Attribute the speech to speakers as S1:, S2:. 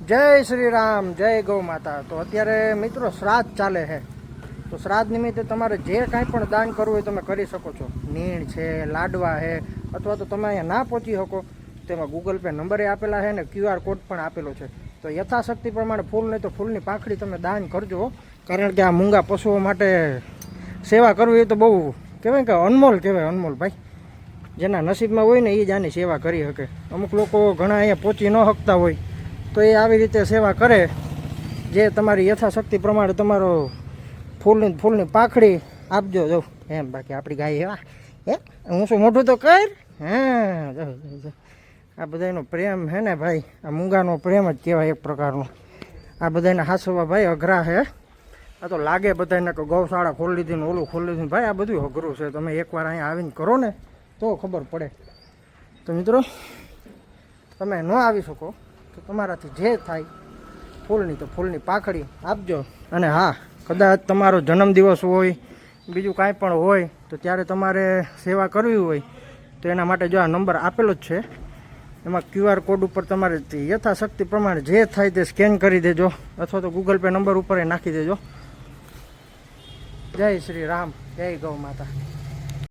S1: જય શ્રી રામ, જય ગૌ માતા. તો અત્યારે મિત્રો શ્રાદ્ધ ચાલે છે. તો શ્રાદ્ધ નિમિત્તે તમારે જે કાંઈ પણ દાન કરવું હોય તમે કરી શકો છો. નીણ છે, લાડવા છે, અથવા તો તમે અહીંયા ના પહોંચી શકો. તેમાં ગૂગલ પે નંબરે આપેલા છે ને ક્યુઆર કોડ પણ આપેલો છે. તો યથાશક્તિ પ્રમાણે ફૂલ, નહીં તો ફૂલની પાંખડી તમે દાન કરજો. કારણ કે આ મૂંગા પશુઓ માટે સેવા કરવી એ તો બહુ, કહેવાય કે અનમોલ કહેવાય, અનમોલ ભાઈ. જેના નસીબમાં હોય ને એ જ આની સેવા કરી શકે. અમુક લોકો ઘણા અહીંયા પહોંચી ન શકતા હોય. તો એ આવી રીતે સેવા કરે. જે તમારી યથાશક્તિ પ્રમાણે તમારો ફૂલની ફૂલની પાખડી આપજો. જો, એમ બાકી આપણી ગાય એવા. હે? હું શું મોઢું તો કર? હા, જો. આ બધાનો પ્રેમ હે ને ભાઈ? આ મૂંગાનો પ્રેમ જ કહેવાય એક પ્રકારનો. આ બધાને હાસવા ભાઈ અઘરા હે. આ તો લાગે બધાને કે ગૌશાળા ખોલી લીધી ને ઓલું ખોલી લીધું ભાઈ, આ બધું અઘરું છે. તમે એકવાર અહીંયા આવીને કરો ને, તો ખબર પડે. તો મિત્રો, તમે ન આવી શકો. તો તમારાથી જે થાય, ફૂલની તો ફૂલની પાખડી આપજો. અને હા, કદાચ તમારો જન્મદિવસ હોય, બીજું કાંઈ પણ હોય, તો ત્યારે તમારે સેવા કરવી હોય, તો એના માટે જો આ નંબર આપેલો જ છે. એમાં ક્યુઆર કોડ ઉપર તમારે યથાશક્તિ પ્રમાણે જે થાય તે સ્કેન કરી દેજો, અથવા તો ગૂગલ પે નંબર ઉપર નાખી દેજો. જય શ્રી રામ, જય ગૌ માતા.